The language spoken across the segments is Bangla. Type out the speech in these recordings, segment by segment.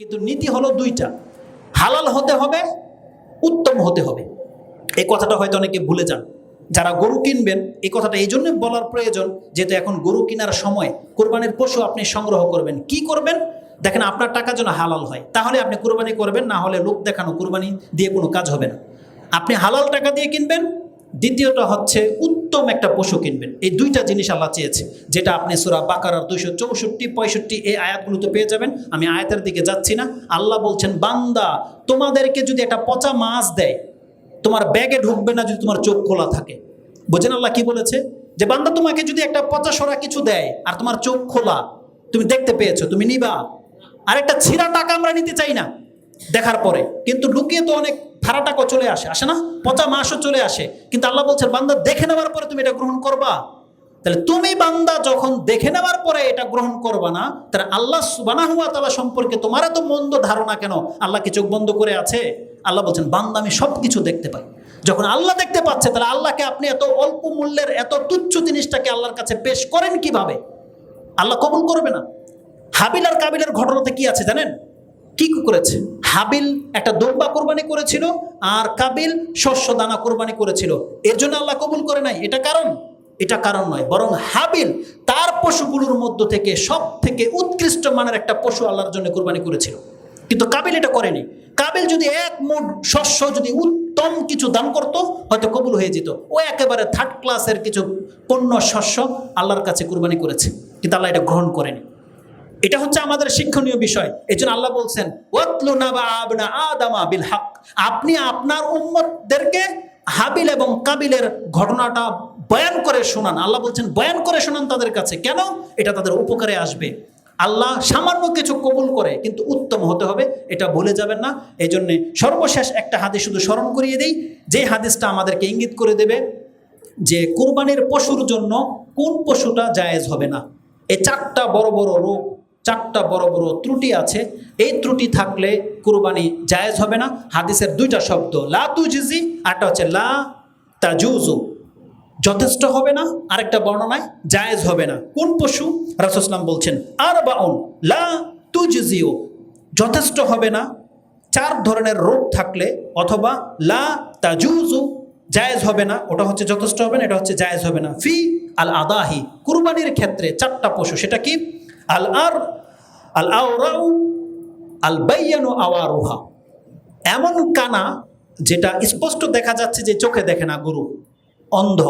কিন্তু নীতি হলো দুইটা। হালাল হতে হবে, উত্তম হতে হবে। এই কথাটা হয়তো অনেকে ভুলে যান। যারা গরু কিনবেন, এই কথাটা এই জন্য বলার প্রয়োজন, যেহেতু এখন গরু কেনার সময় কোরবানির পশু আপনি সংগ্রহ করবেন। কি করবেন? দেখেন, আপনার টাকা যেন হালাল হয়। তাহলে আপনি কোরবানি করবেন, না হলে লোক দেখানো কোরবানি দিয়ে কোনো কাজ হবে না। আপনি হালাল টাকা দিয়ে কিনবেন দ্বিতীয়টা হচ্ছে উত্তম একটা পশু কিনবেন। এই দুইটা জিনিস আল্লাহ চেয়েছে, যেটা আপনি সুরা বাকারার দুইশো চৌষট্টি, পঁয়ষট্টি এই আয়াতগুলোতে পেয়ে যাবেন। আমি আয়াতের দিকে যাচ্ছি না। আল্লাহ বলছেন, বান্দা, তোমাদেরকে যদি একটা পচা মাছ দেয়, তোমার ব্যাগে ঢুকবে না যদি তোমার চোখ খোলা থাকে। বোঝেন আল্লাহ কি বলেছে? যে বান্দা তোমাকে যদি একটা পচা সরা কিছু দেয় আর তোমার চোখ খোলা, তুমি দেখতে পেয়েছ, তুমি নিবা। আর একটা ছিঁড়া টাকা আমরা নিতে চাই না দেখার পরে। কিন্তু লুকিয়ে তো অনেক ভাড়া চলে আসে আসে না? পচা মাসও চলে আসে। কিন্তু আল্লাহ বলছেন, বান্দা দেখে নেওয়ার পরে তুমি এটা গ্রহণ করবা। তাহলে তুমি বান্দা যখন দেখে নেওয়ার পরে এটা গ্রহণ করবা না, তাহলে আল্লাহ সুবানা হুয়া তালা সম্পর্কে তোমার এত মন্দ ধারণা কেন? আল্লাহ কি চোখ বন্ধ করে আছে? আল্লাহ বলছেন, বান্দা, আমি সব কিছু দেখতে পাই। যখন আল্লাহ দেখতে পাচ্ছে, তাহলে আল্লাহকে আপনি এত অল্প মূল্যের, এত তুচ্ছ জিনিসটাকে আল্লাহর কাছে পেশ করেন কীভাবে? আল্লাহ কবুল করবে না। হাবিল আর কাবিলের ঘটনাতে কি আছে জানেন? কি করেছে? হাবিল একটা দোব্বা কোরবানি করেছিল আর কাবিল শস্য দানা কোরবানি করেছিল। এর জন্য আল্লাহ কবুল করে নাই। এটা কারণ? এটা কারণ নয়। বরং হাবিল তার পশুগুলোর মধ্য থেকে সব থেকে উৎকৃষ্ট মানের একটা পশু আল্লাহর জন্য কোরবানি করেছিল। কিন্তু কাবিল এটা করেনি। কাবিল যদি এক মুঠ শস্য যদি উত্তম কিছু দান করত, হয়তো কবুল হয়ে যেত। ও একেবারে থার্ড ক্লাসের কিছু পণ্য শস্য আল্লাহর কাছে কোরবানি করেছে। কিন্তু আল্লাহ এটা গ্রহণ করেনি। এটা হচ্ছে আমাদের শিক্ষণীয় বিষয়। এই জন্য আল্লাহ বলছেন, ওয়াতলু আবনা আদামা বিল হক। আপনি আপনার উম্মতদেরকে হাবিল এবং কাবিলের ঘটনাটা বয়ান করে শোনান। আল্লাহ বলছেন, বয়ান করে শোনান তাদের কাছে। কেন? এটা তাদের উপকারে আসবে। আল্লাহ সামান্য কিছু কবুল করে, কিন্তু উত্তম হতে হবে, এটা ভুলে যাবেন না। এই জন্যে সর্বশেষ একটা হাদিস শুধু স্মরণ করিয়ে দিই। যে হাদিসটা আমাদেরকে ইঙ্গিত করে দেবে যে, কোরবানির পশুর জন্য কোন পশুটা জায়েজ হবে না? এই চারটা বড় বড় রোগ চারটা বড় বড় ত্রুটি আছে। এই ত্রুটি থাকলে কুরবানি জায়েজ হবে না। হাদিসের দুইটা শব্দ, লা তুজিজি আরটা হচ্ছে লা তাজুজু। যথেষ্ট হবে না, আরেকটা বর্ণনায় জায়েজ হবে না। কোন পশু? রাসুসলাম বলছেন আর বাউন লা তুজিও যথেষ্ট হবে না, চার ধরনের রোগ থাকলে অথবা লা তাজুজু জায়েজ হবে না, ওটা হচ্ছে যথেষ্ট হবে না, এটা হচ্ছে জায়েজ হবে না। ফি আল আদাহি কুরবানির ক্ষেত্রে চারটা পশু, সেটা কি? আল আর, আল আওরাউ, আল এমন কানা যেটা স্পষ্ট দেখা যাচ্ছে যে চোখে দেখে না গরু। অন্ধ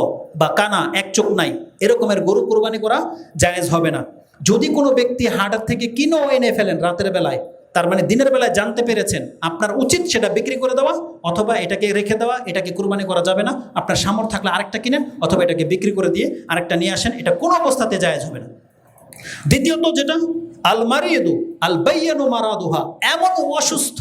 বা কানা, এক চোখ নাই। এরকমের গরু কোরবানি করা জায়েজ হবে না। যদি কোনো ব্যক্তি হাটের থেকে কিনো এনে ফেলেন রাতের বেলায়, তার মানে দিনের বেলায় জানতে পেরেছেন আপনার উচিত সেটা বিক্রি করে দেওয়া, অথবা এটাকে রেখে দেওয়া, এটাকে কুরবানি করা যাবে না। আপনার সামর্থ্য থাকলে আরেকটা কিনেন, অথবা এটাকে বিক্রি করে দিয়ে আরেকটা নিয়ে আসেন, এটা কোনো অবস্থাতে জায়েজ হবে না। দ্বিতীয়ত যেটা আল মারিয়েদু আল বাইয়ানু মারাদুহা। এমন অসুস্থ,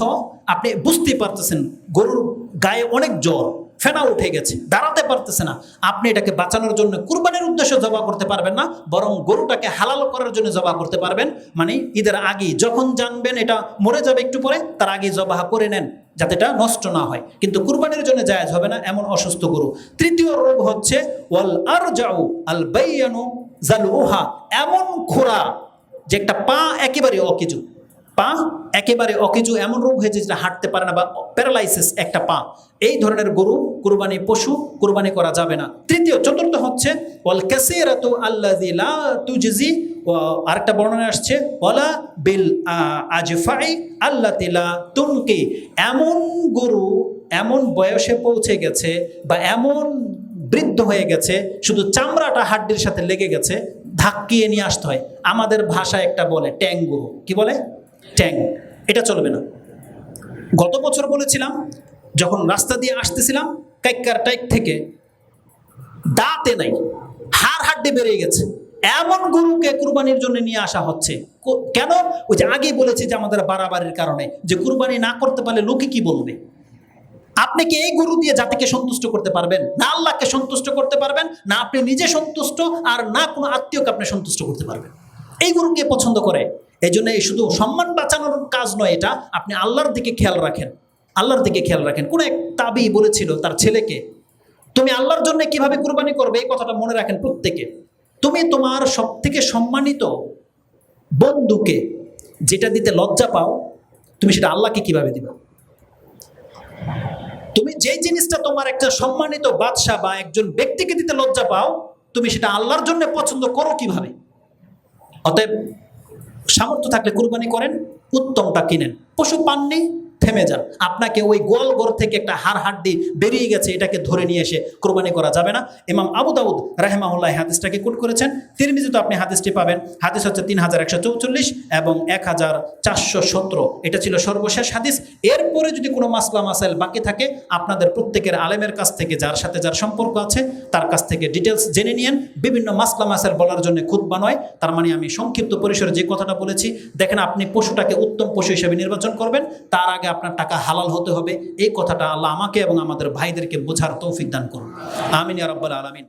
আপনি বুঝতে পারতেছেন, গরুর গায়ে অনেক জ্বর, ফেনা উঠে গেছে, দাঁড়াতে পারতেছে না। আপনি এটাকে বাঁচানোর জন্য কুরবানির উদ্দেশ্যে জবা করতে পারবেন না, বরং গরুটাকে হালাল করার জন্য জবা করতে পারবেন। মানে ঈদের আগে যখন জানবেন এটা মরে যাবে একটু পরে, তার আগে জবাহ করে নেন, যাতে এটা নষ্ট না হয়। কিন্তু কুরবানির জন্য জায়েজ হবে না এমন অসুস্থ গরু। তৃতীয় রোগ হচ্ছে, ওয়াল আর যাও আল বাইয়ানু জালুহা এমন খোরা যে একটা পা একেবারে অকেজু। পা একেবারে অকেজু এমন রোগ হয়েছে যেটা হাঁটতে পারে না বা প্যারালাইসিস একটা পা। এই ধরনের গরু কুরবানি পশু কুরবানি করা যাবে না। তৃতীয়, চতুর্থ হচ্ছে, ওয়াল কাসিরাতু আল্লাযী লা তুজজি আরেকটা বর্ণনা আসছে, ওয়ালা বিল আজফাই আল্লাতী লা তুনকি। এমন গরু এমন বয়সে পৌঁছে গেছে বা এমন বৃদ্ধ হয়ে গেছে, শুধু চামড়াটা হাড্ডির সাথে লেগে গেছে, ধাক্কিয়ে নিয়ে আসতে হয়। আমাদের ভাষায় একটা বলে ট্যাং গরু কি বলে? ট্যাং। এটা চলবে না। গত বছর বলেছিলাম, যখন রাস্তা দিয়ে আসতেছিলাম, কাইকার টাইক থেকে দাঁতে নাই, হাড় হাড্ডি বেরিয়ে গেছে। এমন গরুকে কুরবানির জন্য নিয়ে আসা হচ্ছে। কেন? ওই যে আগেই বলেছি যে আমাদের বাড়াবাড়ির কারণে, যে কুরবানি না করতে পারলে লোকে কি বলবে? আপনি কি এই গরু দিয়ে জাতিকে সন্তুষ্ট করতে পারবেন? না আল্লাহকে সন্তুষ্ট করতে পারবেন, না আপনি নিজে সন্তুষ্ট, আর না কোনো আত্মীয়কে আপনি সন্তুষ্ট করতে পারবেন। এই গরুকে পছন্দ করে? এই জন্য এই শুধু সম্মান বাঁচানোর কাজ নয় এটা, আপনি আল্লাহর দিকে খেয়াল রাখেন। আল্লাহর দিকে খেয়াল রাখেন। কোন এক তাবি বলেছিল তার ছেলেকে, তুমি আল্লাহর জন্য কীভাবে কুরবানি করবে? এই কথাটা মনে রাখেন প্রত্যেকে। তুমি তোমার সব থেকে সম্মানিত বন্ধুকে যেটা দিতে লজ্জা পাও, তুমি সেটা আল্লাহকে কীভাবে দিবা? তুমি যেই জিনিসটা তোমার একটা সম্মানিত বাদশাহ বা একজন ব্যক্তিকে দিতে লজ্জা পাও, তুমি সেটা আল্লাহর জন্য পছন্দ করো কীভাবে? অতএব সামর্থ্য থাকলে কুরবানি করেন, উত্তমটা কিনেন। পশু পাননি থেমে যান। আপনাকে ওই গোয়াল ঘর থেকে একটা হাড় হাড্ডি বেরিয়ে গেছে, এটাকে ধরে নিয়ে এসে কোরবানি করা যাবে না। ইমাম আবু দাউদ রাহেমাহুল্লাহ হাদিসটাকে কোট করেছেন। তিরমিজিতে আপনি হাদিসটি পাবেন। হাদিস হচ্ছে তিন হাজার একশো চৌচল্লিশ এবং এক হাজার চারশো সতেরো। এটা ছিল সর্বশেষ হাদিস। এরপরে যদি কোনো মাসলা, মাসাইল বাকি থাকে, আপনাদের প্রত্যেকের আলেমের কাছ থেকে, যার সাথে যার সম্পর্ক আছে, তার কাছ থেকে ডিটেলস জেনে নিয়েন। বিভিন্ন মাসলা, মাসাইল বলার জন্য খুদ্া নয়। তার মানে আমি সংক্ষিপ্ত পরিসরে যে কথাটা বলেছি, দেখেন আপনি পশুটাকে উত্তম পশু হিসেবে নির্বাচন করবেন। তার আগে আপনার টাকা হালাল হতে হবে। এই কথাটা আল্লাহ আমাকে এবং আমাদের ভাইদেরকে বোঝার তৌফিক দান করুন। আমিন আরব্বাল রাব্বাল আলামিন।